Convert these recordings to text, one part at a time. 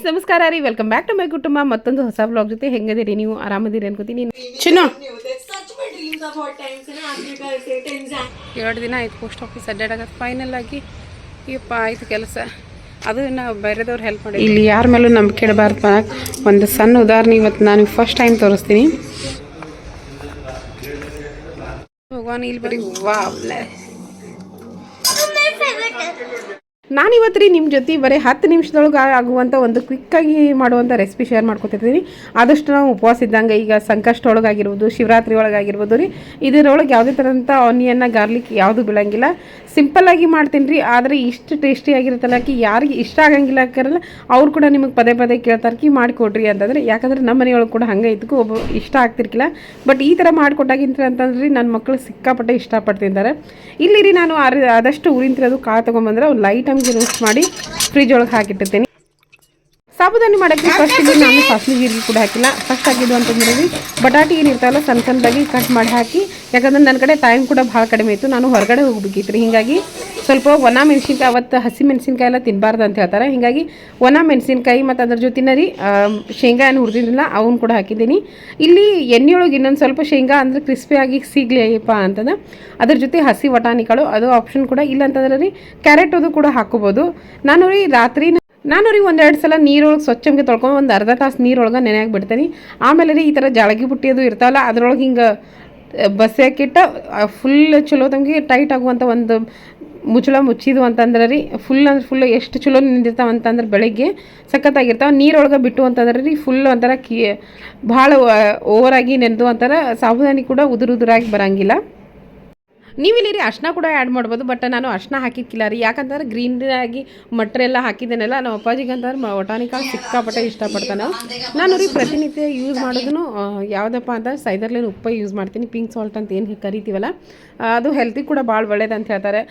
Friends ನಮಸ್ಕಾರ ರೀ. Welcome back to my ಕುಟುಂಬ ಮತ್ತೊಂದು ಹೊಸ ಬ್ಲಾಗ್ ಜೊತೆ ಹೆಂಗದಿರಿ ನೀವು? ಆರಾಮದಿರಿ ಅನ್ಕೋತೀನಿ. ಚಿನ್ನು. ಎರಡು ದಿನ ಆಯ್ತು ಪೋಸ್ಟ್ ಆಫೀಸ್ ಅಡ್ಡಾಡಕ್ಕೆ ಫೈನಲ್ ಆಗಿ ಇಪ್ಪ ಆಯ್ತು ಕೆಲಸ. ಅದು ನಾವು ಬೇರೆದವ್ರು ಹೆಲ್ಪ್ ಮಾಡಿ ಇಲ್ಲಿ ಯಾರ ಮೇಲೂ ನಂಬಿಕೆ ಇಡಬಾರ್ದು ಒಂದು ಸಣ್ಣ ಉದಾಹರಣೆ ಇವತ್ತು ನಾನು ಫಸ್ಟ್ ಟೈಮ್ ತೋರಿಸ್ತೀನಿ. ಭಗವಾನ್ ಇಲ್ಲಿ ಬರೀ ವಾವ್ಲೆ ನಾನು ಇವತ್ತು ರೀ ನಿಮ್ಮ ಜೊತೆ ಬರೀ ಹತ್ತು ನಿಮಿಷದೊಳಗೆ ಆಗುವಂಥ ಒಂದು ಕ್ವಿಕ್ಕಾಗಿ ಮಾಡುವಂಥ ರೆಸಿಪಿ ಶೇರ್ ಮಾಡ್ಕೊತಿರ್ತೀನಿ ಆದಷ್ಟು ನಾವು ಉಪವಾಸ ಇದ್ದಂಗೆ ಈಗ ಸಂಕಷ್ಟ ಒಳಗಾಗಿರ್ಬೋದು ಶಿವರಾತ್ರಿ ಒಳಗಾಗಿರ್ಬೋದು ರೀ, ಇದರೊಳಗೆ ಯಾವುದೇ ಥರದಂಥ ಆನಿಯನ್ನ ಗಾರ್ಲಿಕ್ ಯಾವುದು ಬೀಳಂಗಿಲ್ಲ. ಸಿಂಪಲ್ಲಾಗಿ ಮಾಡ್ತೀನಿ ರೀ ಆದರೆ ಇಷ್ಟು ಟೇಸ್ಟಿ ಆಗಿರುತ್ತಲ್ಲ ಕಿ ಯಾರಿಗೆ ಇಷ್ಟ ಆಗಂಗಿಲ್ಲ ಅಕ್ಕರಲ್ಲ, ಅವ್ರು ಕೂಡ ನಿಮಗೆ ಪದೇ ಪದೇ ಕೇಳ್ತಾರೆ ಕಿ ಮಾಡಿಕೊಡ್ರಿ ಅಂತಂದ್ರೆ, ಯಾಕಂದ್ರೆ ನಮ್ಮ ಮನೆಯೊಳಗೆ ಕೂಡ ಹಂಗೆ ಇದಕ್ಕೂ ಒಬ್ಬ ಇಷ್ಟ ಆಗ್ತಿರ್ಕಿಲ್ಲ. ಬಟ್ ಈ ಥರ ಮಾಡಿಕೊಟ್ಟಾಗಿಂತ ಅಂತಂದ್ರೆ ರೀ ನನ್ನ ಮಕ್ಕಳು ಸಿಕ್ಕಾಪಟ್ಟೆ ಇಷ್ಟಪಡ್ತಿದ್ದಾರೆ. ಇಲ್ಲಿ ರೀ ನಾನು ಆದಷ್ಟು ಊರಿಂತಿರೋದು ಕಾಳು ತೊಗೊಂಬಂದ್ರೆ ಒಂದು ಲೈಟ್ ನಮಗೆ ರೋಸ್ಟ್ ಮಾಡಿ ಫ್ರಿಜ್ ಒಳಗೆ ಹಾಕಿಟ್ಟಿರ್ತೀನಿ ಸಾಬುದಾನಿ ಮಾಡೋಕ್ಕೆ ಫಸ್ಟ್ ಇಲ್ಲಿ ನಾನು ಸಾಸಿವೆ ಜೀರಿಗೆ ಕೂಡ ಹಾಕಿಲ್ಲ. ಫಸ್ಟ್ ಹಾಕಿದ್ದು ಅಂತಂದ್ರೆ ಬಟಾಟಿ ಏನು ಇರ್ತಾವಲ್ಲ ಸಣ್ಣ ಸಣ್ಣದಾಗಿ ಕಟ್ ಮಾಡಿ ಹಾಕಿ ಯಾಕಂದ್ರೆ ನನ್ನ ಕಡೆ ಟೈಮ್ ಕೂಡ ಭಾಳ ಕಡಿಮೆ ಇತ್ತು. ನಾನು ಹೊರಗಡೆ ಹೋಗ್ಬೇಕಿತ್ತು ರೀ ಹೀಗಾಗಿ ಸ್ವಲ್ಪ ಒಣ ಮೆಣಸಿನ್ಕಾಯಿ ಅವತ್ತು ಹಸಿ ಮೆಣಸಿನ್ಕಾಯಿ ಎಲ್ಲ ತಿನ್ನಬಾರ್ದು ಅಂತ ಹೇಳ್ತಾರೆ. ಹೀಗಾಗಿ ಒಣ ಮೆಣಸಿನ್ಕಾಯಿ ಮತ್ತು ಅದ್ರ ಜೊತಿನ ರೀ ಶೇಂಗಾ ಏನು ಹುರಿದಿದ್ದಿಲ್ಲ ಅವನ್ನ ಕೂಡ ಹಾಕಿದ್ದೀನಿ. ಇಲ್ಲಿ ಎಣ್ಣೆಯೊಳಗೆ ಇನ್ನೊಂದು ಸ್ವಲ್ಪ ಶೇಂಗಾ ಅಂದರೆ ಕ್ರಿಸ್ಪಿಯಾಗಿ ಸಿಗ್ಲಿಪ್ಪ ಅಂತಂದ್ರೆ ಅದ್ರ ಜೊತೆ ಹಸಿ ವಟಾಣಿಗಳು ಅದು ಆಪ್ಷನ್ ಕೂಡ ಇಲ್ಲ ಅಂತಂದ್ರೆ ರೀ ಕ್ಯಾರೆಟ್ ಅದು ಕೂಡ ಹಾಕೋಬೋದು. ನಾನು ರೀ ರಾತ್ರಿ ನಾನು ರೀ ಒಂದೆರಡು ಸಲ ನೀರೊಳಗೆ ಸ್ವಚ್ಛಂಗೆ ತೊಳ್ಕೊಂಡು ಒಂದು ಅರ್ಧ ತಾಸು ನೀರೊಳಗೆ ನೆನೆಯಾಗಿ ಬಿಡ್ತೀನಿ. ಆಮೇಲೆ ರೀ ಈ ಥರ ಜಾಳಗಿ ಬುಟ್ಟಿ ಅದು ಇರ್ತಾವಲ್ಲ, ಅದ್ರೊಳಗೆ ಹಿಂಗೆ ಬಸ್ಸಾಕಿಟ್ಟ ಫುಲ್ ಚಲೋ ತಂಗಿ ಟೈಟ್ ಆಗುವಂಥ ಒಂದು ಮುಚ್ಚಳ ಮುಚ್ಚಿದ್ವು ಅಂತಂದ್ರೆ ರೀ ಫುಲ್ ಅಂದ್ರೆ ಫುಲ್ ಎಷ್ಟು ಚಲೋ ನಿಂದಿರ್ತಾವ ಅಂತಂದ್ರೆ ಬೆಳಗ್ಗೆ ಸಖತ್ತಾಗಿರ್ತಾವೆ. ನೀರೊಳಗೆ ಬಿಟ್ಟು ಅಂತಂದ್ರೆ ರೀ ಫುಲ್ ಒಂಥರ ಕಿ, ಭಾಳ ಓವರಾಗಿ ನೆನೆದು ಅಂತಾರೆ ಸಾಬುದಾನಿ ಕೂಡ ಉದುರು ಉದುರಾಗಿ ಬರಂಗಿಲ್ಲ. ರೀ ಅರ್ಶಿನ ಕೂಡ ಆ್ಯಡ್ ಮಾಡ್ಬೋದು ಬಟ್ ನಾನು ಅರ್ಶಿನ ಹಾಕಿಕ್ಕಿಲ್ಲ ರೀ. ಯಾಕಂತಂದ್ರೆ ಮಟ್ರೆ ಎಲ್ಲ ಹಾಕಿದ್ದೇನಲ್ಲ, ನಮ್ಮ ಅಪ್ಪಾಜಿಗೆ ಅಂತಂದ್ರೆ ಒಟಾನಿಕಾಳು ಸಿಕ್ಕಾಪಟ್ಟೆ ಇಷ್ಟಪಡ್ತಾನೆ ನಾನು ರೀ ಪ್ರತಿನಿತ್ಯ ಯೂಸ್ ಮಾಡೋದನ್ನು ಯಾವುದಪ್ಪ ಅಂತ ಸೈದರ್ಲೇನು ಉಪ್ಪು ಯೂಸ್ ಮಾಡ್ತೀನಿ ಪಿಂಕ್ ಸಾಲ್ಟ್ ಅಂತ ಏನು ಕರಿತೀವಲ್ಲ, ಅದು ಹೆಲ್ತಿಗೆ ಕೂಡ ಭಾಳ ಒಳ್ಳೇದು ಅಂತ ಹೇಳ್ತಾರೆ.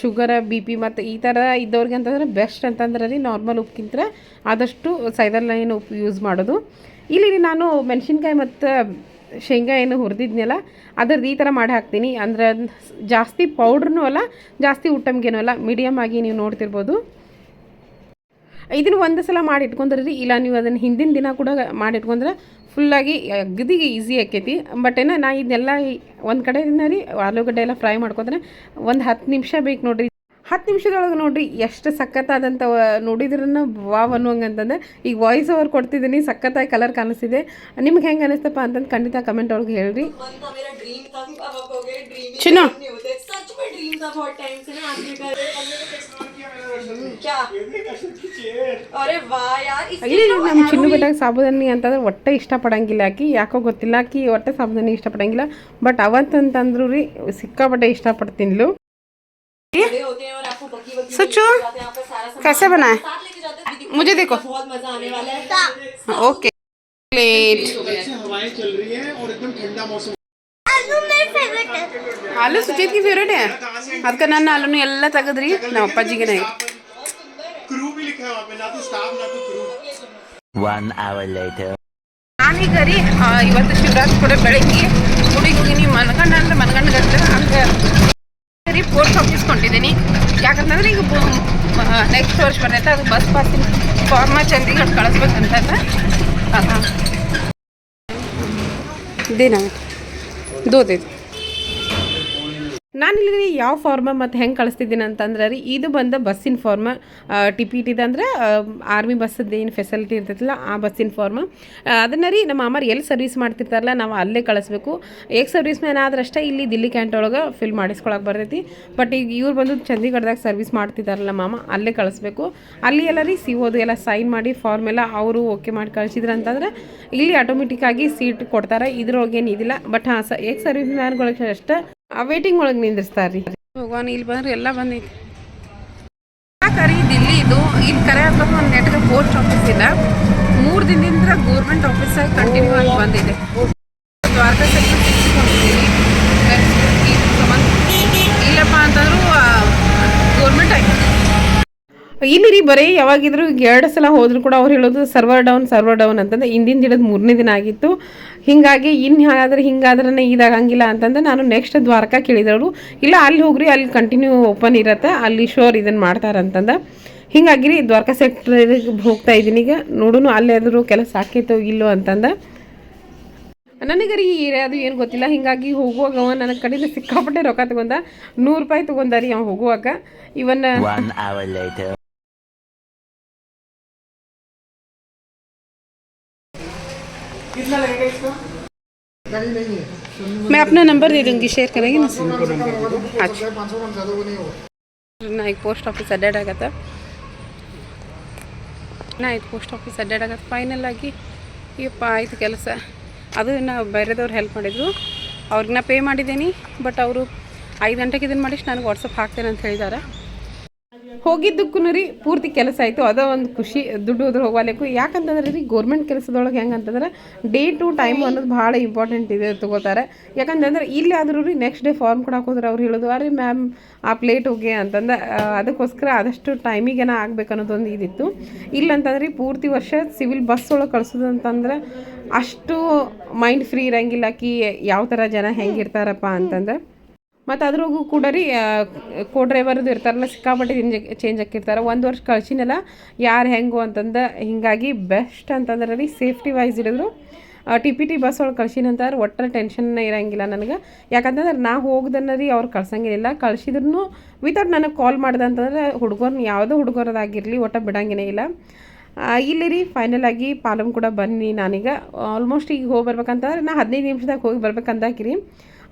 ಶುಗರ್ ಬಿ ಪಿ ಮತ್ತು ಈ ಥರ ಇದ್ದವ್ರಿಗೆ ಅಂತಂದ್ರೆ ಬೆಸ್ಟ್ ಅಂತಂದ್ರೆ ರೀ ನಾರ್ಮಲ್ ಉಪ್ಪಿಗಿಂತ ಆದಷ್ಟು ಸೈದರ್ಲೈನ್ ಉಪ್ಪು ಯೂಸ್ ಮಾಡೋದು. ಇಲ್ಲಿ ನಾನು ಮೆಣಸಿನ್ಕಾಯಿ ಮತ್ತು ಶೇಂಗಾ ಏನು ಹುರಿದಿದ್ನಲ್ಲ ಅದ್ರದ್ದು ಈ ಥರ ಮಾಡಿ ಹಾಕ್ತೀನಿ. ಅಂದರೆ ಜಾಸ್ತಿ ಪೌಡ್ರೂ ಅಲ್ಲ, ಜಾಸ್ತಿ ಉಟ್ಟಮ್ಗೇನೂ ಅಲ್ಲ ಮೀಡಿಯಮ್ ಆಗಿ ನೀವು ನೋಡ್ತಿರ್ಬೋದು. ಇದನ್ನು ಒಂದು ಸಲ ಮಾಡಿ ಇಟ್ಕೊಂಡ್ರೆ, ಇಲ್ಲ ನೀವು ಅದನ್ನು ಹಿಂದಿನ ದಿನ ಕೂಡ ಮಾಡಿ ಇಟ್ಕೊಂಡ್ರೆ ಫುಲ್ಲಾಗಿ ಅಗದಿಗೆ ಈಸಿ ಆಕೈತಿ ಬಟ್ ಏನೋ ನಾ ಇದನ್ನೆಲ್ಲ ಒಂದು ಕಡೆಯಿಂದ ರೀ, ಆಲೂಗಡ್ಡೆ ಎಲ್ಲ ಫ್ರೈ ಮಾಡ್ಕೊಂಡ್ರೆ ಒಂದು ಹತ್ತು ನಿಮಿಷ ಬೇಕು ನೋಡ್ರಿ ಹತ್ತು ನಿಮಿಷದೊಳಗೆ ನೋಡಿರಿ ಎಷ್ಟು ಸಖತ್ತಾದಂಥ ನೋಡಿದ್ರನ್ನ ವಾವ್ ಅನ್ನುವಂಗಂತಂದ್ರೆ ಈಗ ವಾಯ್ಸ್ ಓವರ್ ಕೊಡ್ತಿದ್ದೀನಿ ಸಖತ್ತಾಗಿ ಕಲರ್ ಕಾಣಿಸ್ತಿದೆ. ನಿಮ್ಗೆ ಹೆಂಗೆ ಅನಿಸ್ತಪ್ಪ ಅಂತಂದು ಖಂಡಿತ ಕಮೆಂಟ್ ಒಳಗೆ ಹೇಳ್ರಿ. ಚಿನ್ನ. ನಮ್ಮ ಚಿನ್ನು ಬಿಟ್ಟಾಗ ಸಾಬುದಾನಿ ಅಂತಂದ್ರೆ ಒಟ್ಟೆ ಇಷ್ಟಪಡಂಗಿಲ್ಲ ಆಕಿ. ಯಾಕೋ ಗೊತ್ತಿಲ್ಲ ಆಕಿ ಒಟ್ಟೆ ಸಾಬುದಾನಿ ಇಷ್ಟಪಡಂಗಿಲ್ಲ. ಬಟ್ ಅವತ್ತಂತಂದ್ರು ರೀ ಸಿಕ್ಕಾಪಟ್ಟೆ ಇಷ್ಟಪಡ್ತೀನಿ बड़े होते हैं और आपको बकी बकी सच्चो जाते हैं यहाँ पे सारा सामान कैसे बना है साथ लेके जाते हैं दीदी मुझे देखो बहुत मजा आने वाला है ओके प्लेट अच्छी हवाएं चल रही है और एकदम ठंडा मौसम ಹಾಲು ಸುಚಿತ್ ಕಿ ಫೇವ್ರೇಟ್ ಅದಕ್ಕೆ ನನ್ನ ಹಾಲನ್ನು ಎಲ್ಲ ತೆಗೆದ್ರಿ ನಮ್ಮ ಅಪ್ಪಾಜಿಗೆ क्रू भी लिखा है वहाँ पे ना तो स्टाफ ना तो क्रू One hour later. ನಾನೀಗ ರೀ ಆ, ಇವತ್ತು ಶಿವರಾತ್ರಿ ಕೂಡ ಬೆಳಗ್ಗೆ ಗುಡಿಗೆ ಹೋಗಿನಿ ಮನ್ಗಂಡ ಅಂದ್ರೆ ಮನ್ಗಂಡ ಗಂಟೆ ಹಂಗೆ ರೀ ಪೋಸ್ಟ್ ಆಫೀಸ್ ಕೊಂಡಿದ್ದೀನಿ. ಯಾಕಂತಂದ್ರೆ ಈಗ ನೆಕ್ಸ್ಟ್ ವರ್ಷ ಬರ್ತೈತೆ, ಅದು ಬಸ್ ಪಾಸಿನ ಫಾರ್ಮ ಚಂಡೀಗಢ ಕಳಿಸ್ಬೇಕಂತ ದೇನ. ದೋ ದೇ ರೀ ಯಾವ ಫಾರ್ಮ ಮತ್ತು ಹೆಂಗೆ ಕಳಿಸ್ತಿದ್ದೀನಿ ಅಂತಂದ್ರೆ ರೀ, ಇದು ಬಂದ ಬಸ್ಸಿನ ಫಾರ್ಮ ಟಿ ಪಿ ಟಿದು ಅಂದ್ರೆ ಆರ್ಮಿ ಬಸ್ಸದ್ದು ಏನು ಫೆಸಿಲಿಟಿ ಇರ್ತೈತಿಲ್ಲ, ಆ ಬಸ್ಸಿನ ಫಾರ್ಮ ಅದನ್ನು ರೀ ನಮ್ಮ ಅಮ್ಮರು ಎಲ್ಲಿ ಸರ್ವಿಸ್ ಮಾಡ್ತಿರ್ತಾರಲ್ಲ, ನಾವು ಅಲ್ಲೇ ಕಳಿಸ್ಬೇಕು. ಏಕ್ ಸರ್ವಿಸ್ ಮ್ಯಾನ್ ಆದ್ರಷ್ಟೇ ಇಲ್ಲಿ ದಿಲ್ಲಿ ಕ್ಯಾಂಟ್ ಒಳಗೆ ಫಿಲ್ ಮಾಡಿಸ್ಕೊಳಕ್ಕೆ ಬರ್ತೈತಿ. ಬಟ್ ಈಗ ಇವ್ರು ಬಂದು ಚಂಡೀಗಢದಾಗ ಸರ್ವಿಸ್ ಮಾಡ್ತಿದ್ದಾರಲ್ಲ ಮಾಮ, ಅಲ್ಲೇ ಕಳಿಸ್ಬೇಕು. ಅಲ್ಲಿ ಎಲ್ಲ ರೀ ಸಿ ಓದು ಎಲ್ಲ ಸೈನ್ ಮಾಡಿ ಫಾರ್ಮ್ ಎಲ್ಲ ಅವರು ಓಕೆ ಮಾಡಿ ಕಳಿಸಿದ್ರು ಅಂತಂದ್ರೆ, ಇಲ್ಲಿ ಆಟೋಮೆಟಿಕ್ ಆಗಿ ಸೀಟ್ ಕೊಡ್ತಾರೆ. ಇದ್ರೊಳಗೆ ಏನಿದಿಲ್ಲ ಬಟ್ ಹಾಂ, ಸ, ಏಕ್ ಸರ್ವಿಸ್ ಮ್ಯಾನ್ಗಳಿಗೆ ಅಷ್ಟೇ ವೇಟಿಂಗ್ ಒಳಗೆ ನಿಂದಿರ್ತಾರೆ ರೀ ಭಗವಾನ್ ಇಲ್ಲಿ ಬಂದ್ರೆ ಎಲ್ಲ ಬಂದೈತಿ. ಕರಿ ದಿಲ್ಲಿ ಇದು, ಇಲ್ಲಿ ಕರೆ ಹಾಕೋ ಒಂದು ನೆಟ್ಗೆ ಪೋಸ್ಟ್ ಆಫೀಸ್ ಇಲ್ಲ. ಮೂರು ದಿನದಿಂದ ಗೌರ್ಮೆಂಟ್ ಆಫೀಸಾಗಿ ಕಂಟಿನ್ಯೂ ಆಗಿ ಬಂದಿದೆ. ದ್ವಾರಕಾ ಇಲ್ಲಿ ರೀ ಬರೀ ಯಾವಾಗಿದ್ರು ಎರಡು ಸಲ ಹೋದ್ರು ಕೂಡ ಅವ್ರು ಹೇಳೋದು ಸರ್ವರ್ ಡೌನ್ ಸರ್ವರ್ ಡೌನ್ ಅಂತಂದ್ರೆ ಹಿಂದಿನ ದಿನದ ಮೂರನೇ ದಿನ ಆಗಿತ್ತು. ಹಿಂಗಾಗಿ ಇನ್ನು ಹಾಗಾದ್ರೆ ಹಿಂಗಾದ್ರೆ ಇದಾಗಂಗಿಲ್ಲ ಅಂತಂದ್ರೆ ನಾನು ನೆಕ್ಸ್ಟ್ ದ್ವಾರಕ ಕೇಳಿದವರು ಇಲ್ಲ, ಅಲ್ಲಿ ಹೋಗ್ರಿ, ಅಲ್ಲಿ ಕಂಟಿನ್ಯೂ ಓಪನ್ ಇರತ್ತೆ, ಅಲ್ಲಿ ಶೋರ್ ಇದನ್ನು ಮಾಡ್ತಾರಂತಂದ. ಹಿಂಗಾಗಿ ರೀ ದ್ವಾರಕಾ ಸೆಕ್ಟ್ರಿಗೆ ಹೋಗ್ತಾ ಇದ್ದೀನಿ ಈಗ. ನೋಡೋಣ ಆದರೂ ಕೆಲಸ ಆಕೈತೋ ಇಲ್ಲೋ ಅಂತಂದ. ನನಗೆ ರೀ ಅದು ಏನು ಗೊತ್ತಿಲ್ಲ. ಹಿಂಗಾಗಿ ಹೋಗುವಾಗ ಅವ ನನ್ನ ಕಡೆಯಿಂದ ಸಿಕ್ಕಾಪಟ್ಟೆ ರೊಕ್ಕ ತಗೊಂಡ. ನೂರು ರೂಪಾಯಿ ತಗೊಂಡ ರೀ ಅವ ಹೋಗುವಾಗ. ಇವನ್ನ मैं अपना नंबर दे दूंगी शेयर करेंगे ना अच्छा ನಾ ಈಗ ಪೋಸ್ಟ್ ಆಫೀಸ್ ಅಡ್ಡಾಡಾಗತ್ತ ನಾ ಇದು ಪೋಸ್ಟ್ ಆಫೀಸ್ ಅಡ್ಡಾಡಾಗತ್ತ ಫೈನಲ್ ಆಗಿ ಯಪ್ಪ ಆಯ್ತು ಕೆಲಸ ಅದು ನಾ ಬೇರೆದವ್ರು ಹೆಲ್ಪ್ ಮಾಡಿದರು ಅವ್ರಿಗೆ ನಾ ಪೇ ಮಾಡಿದ್ದೀನಿ ಬಟ್ ಅವರು ಐದು ಗಂಟೆಗೆ ಇದನ್ನು ಮಾಡಿಸಿ ನನಗೆ ವಾಟ್ಸಪ್ ಹಾಕ್ತೇನೆ ಅಂತ ಹೇಳಿದ್ದಾರೆ ಹೋಗಿದ್ದಕ್ಕೂ ರೀ ಪೂರ್ತಿ ಕೆಲಸ ಆಯಿತು. ಅದೋ ಒಂದು ಖುಷಿ, ದುಡ್ಡು ಹೋದ್ರೆ ಹೋಗಲೇಕು ಯಾಕಂತಂದ್ರೆ ರೀ ಗೌರ್ಮೆಂಟ್ ಕೆಲಸದೊಳಗೆ ಹೆಂಗೆ ಅಂತಂದ್ರೆ ಡೇ ಟು ಟೈಮ್ ಅನ್ನೋದು ಭಾಳ ಇಂಪಾರ್ಟೆಂಟ್ ಇದೆ ತಗೋತಾರೆ. ಯಾಕಂತಂದ್ರೆ ಇಲ್ಲಿ ಆದರೂ ರೀ ನೆಕ್ಸ್ಟ್ ಡೇ ಫಾರ್ಮ್ ಕೊಡಕ್ಕೆ ಹೋದ್ರೆ ಅವ್ರು ಹೇಳೋದು, ಅರೆ ಮ್ಯಾಮ್ ಆ ಪ್ಲೇಟ್ ಹೋಗಿ ಅಂತಂದು ಅದಕ್ಕೋಸ್ಕರ ಆದಷ್ಟು ಟೈಮಿಗೇನ ಆಗ್ಬೇಕು ಅನ್ನೋದೊಂದು ಇದಿತ್ತು. ಇಲ್ಲಂತಂದ್ರೆ ಪೂರ್ತಿ ವರ್ಷ ಸಿವಿಲ್ ಬಸ್ ಒಳಗೆ ಕಳ್ಸೋದು ಅಂತಂದ್ರೆ ಅಷ್ಟು ಮೈಂಡ್ ಫ್ರೀ ಇರಂಗಿಲ್ಲ ಕಿ ಯಾವ ಥರ ಜನ ಹೆಂಗಿರ್ತಾರಪ್ಪ ಅಂತಂದ್ರೆ. ಮತ್ತು ಅದ್ರಾಗೂ ಕೂಡ ರೀ ಕೋ ಡ್ರೈವರ್ದು ಇರ್ತಾರಲ್ಲ, ಸಿಕ್ಕಾಪಟ್ಟೆ ಚೇಂಜ್ ಚೇಂಜ್ ಹಾಕಿರ್ತಾರೆ ಒಂದು ವರ್ಷ ಕಳ್ಸಿನಲ್ಲ, ಯಾರು ಹೆಂಗು ಅಂತಂದು, ಹಿಂಗಾಗಿ ಬೆಸ್ಟ್ ಅಂತಂದ್ರೆ ರೀ ಸೇಫ್ಟಿ ವೈಸ್ ಹಿಡಿದ್ರು ಟಿ ಪಿ ಟಿ ಬಸ್ ಒಳಗೆ ಕಳ್ಸಿನಂತಾರೆ ಒಟ್ಟು ಟೆನ್ಷನ್ನೇ ಇರೋಂಗಿಲ್ಲ ನನಗೆ. ಯಾಕಂತಂದ್ರೆ ನಾ ಹೋಗ್ದನ್ನ ರೀ ಅವ್ರು ಕಳ್ಸಂಗಿಲ್ಲ ಕಳ್ಸಿದ್ರು ವಿತೌಟ್ ನನಗೆ ಕಾಲ್ ಮಾಡ್ದೆ ಅಂತಂದ್ರೆ ಹುಡುಗರ್ನ ಯಾವುದೋ ಹುಡುಗರದಾಗಿರಲಿ, ಒಟ್ಟು ಬಿಡಂಗೇ ಇಲ್ಲ. ಇಲ್ಲಿ ರೀ ಫೈನಲ್ ಆಗಿ ಪಾಲಮ್ ಕೂಡ ಬನ್ನಿ ನಾನೀಗ. ಆಲ್ಮೋಸ್ಟ್ ಈಗ ಹೋಗಿ ಬರ್ಬೇಕಂತಂದ್ರೆ ನಾ ಹದಿನೈದು ನಿಮಿಷದಾಗ ಹೋಗಿ ಬರ್ಬೇಕಂದಾಕಿರಿ.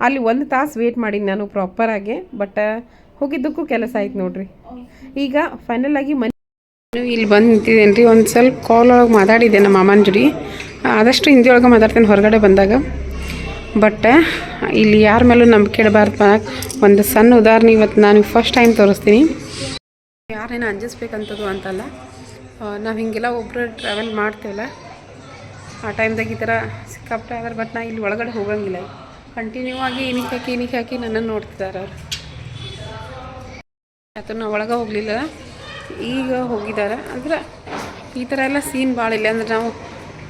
ಅಲ್ಲಿ ಒಂದು ತಾಸು ವೇಟ್ ಮಾಡೀನಿ ನಾನು ಪ್ರಾಪರಾಗಿ ಬಟ್ ಹೋಗಿದ್ದಕ್ಕೂ ಕೆಲಸ ಆಯ್ತು ನೋಡ್ರಿ. ಈಗ ಫೈನಲ್ ಆಗಿ ಮನೆ ಇಲ್ಲಿ ಬಂದು ನಿಂತಿದ್ದೇನೆ ರೀ ಒಂದು ಸ್ವಲ್ಪ ಕಾಲ್ ಒಳಗೆ ಮಾತಾಡಿದ್ದೆ ನಮ್ಮ ಮಾಮನ ಜೋಡಿ. ಆದಷ್ಟು ಹಿಂದಿ ಒಳಗೆ ಮಾತಾಡ್ತೇನೆ, ಹೊರಗಡೆ ಬಂದಾಗ. ಬಟ್ ಇಲ್ಲಿ ಯಾರ ಮೇಲೂ ನಂಬಿಕೆ ಇಡಬಾರ್ದು. ಒಂದು ಸಣ್ಣ ಉದಾಹರಣೆ ಇವತ್ತು ನಾನು ಫಸ್ಟ್ ಟೈಮ್ ತೋರಿಸ್ತೀನಿ. ಯಾರೇನು ಅಂಜಿಸ್ಬೇಕಂತದ್ದು ಅಂತಲ್ಲ. ನಾವು ಹಿಂಗೆಲ್ಲ ಒಬ್ಬರು ಟ್ರಾವೆಲ್ ಮಾಡ್ತೇವಲ್ಲ. ಆ ಟೈಮ್ದಾಗ ಈ ಥರ ಸಿಕ್ಕಾಪಟ್ಟೆ ಆದ್ರೆ ಬಟ್ ನಾ ಇಲ್ಲಿ ಒಳಗಡೆ ಹೋಗಂಗಿಲ್ಲ. ಕಂಟಿನ್ಯೂ ಆಗಿ ಏನಕ್ಕೆ ಹಾಕಿ ಏನಕ್ಕೆ ಹಾಕಿ ನನ್ನನ್ನು ನೋಡ್ತಿದ್ದಾರೆ ಅವ್ರು. ನಾವು ಒಳಗೆ ಹೋಗಲಿಲ್ಲ. ಈಗ ಹೋಗಿದ್ದಾರೆ. ಅಂದ್ರೆ ಈ ಥರ ಎಲ್ಲ ಸೀನ್ ಭಾಳ ಇಲ್ಲ ಅಂದ್ರೆ ನಾವು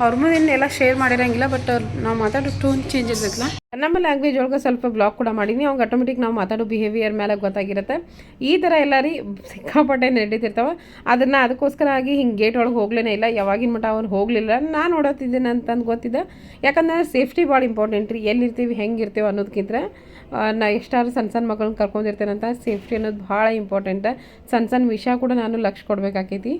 ಅವ್ರ ಮುಂದೆ ಎಲ್ಲ ಶೇರ್ ಮಾಡಿರಂಗಿಲ್ಲ ಬಟ್ ನಾವು ಮಾತಾಡೋ ಟೂನ್ ಚೇಂಜ್ ಇರ್ತೈತಲ್ಲ. ನಮ್ಮ ಲ್ಯಾಂಗ್ವೇಜ್ ಒಳಗೆ ಸ್ವಲ್ಪ ಬ್ಲಾಕ್ ಕೂಡ ಮಾಡೀನಿ. ಅವಾಗ ಆಟೋಮೆಟಿಕ್ ನಾವು ಮಾತಾಡೋ ಬಿಹೇವಿಯರ್ ಮೇಲೆ ಗೊತ್ತಾಗಿರುತ್ತೆ. ಈ ಥರ ಎಲ್ಲ ರೀ ಸಿಕ್ಕಾಪಟ್ಟೆ ನಡೀತಿರ್ತಾವೆ. ಅದನ್ನು ಅದಕ್ಕೋಸ್ಕರ ಆಗಿ ಹಿಂಗೆ ಗೇಟ್ ಒಳಗೆ ಹೋಗ್ಲೇ ಇಲ್ಲ. ಯಾವಾಗಿನ ಮಟ್ಟ ಅವ್ರು ಹೋಗಲಿಲ್ಲ. ನಾನು ಓಡೋತಿದ್ದೇನೆ ಅಂತಂದು ಗೊತ್ತಿದೆ ಯಾಕಂದ್ರೆ ಸೇಫ್ಟಿ ಭಾಳ ಇಂಪಾರ್ಟೆಂಟ್ ರೀ. ಎಲ್ಲಿರ್ತೀವಿ ಹೆಂಗೆ ಇರ್ತೀವಿ ಅನ್ನೋದಕ್ಕಿಂತ ನಾ ಎಷ್ಟಾದ್ರು ಸಣ್ಣ ಸಣ್ಣ ಕರ್ಕೊಂಡಿರ್ತೇನೆ ಅಂತ ಸೇಫ್ಟಿ ಅನ್ನೋದು ಭಾಳ ಇಂಪಾರ್ಟೆಂಟ್ ಸಣ್ಣ ಸಣ್ಣ ವಿಷಯ ಕೂಡ ನಾನು ಲಕ್ಷ ಕೊಡಬೇಕಾಕೈತಿ.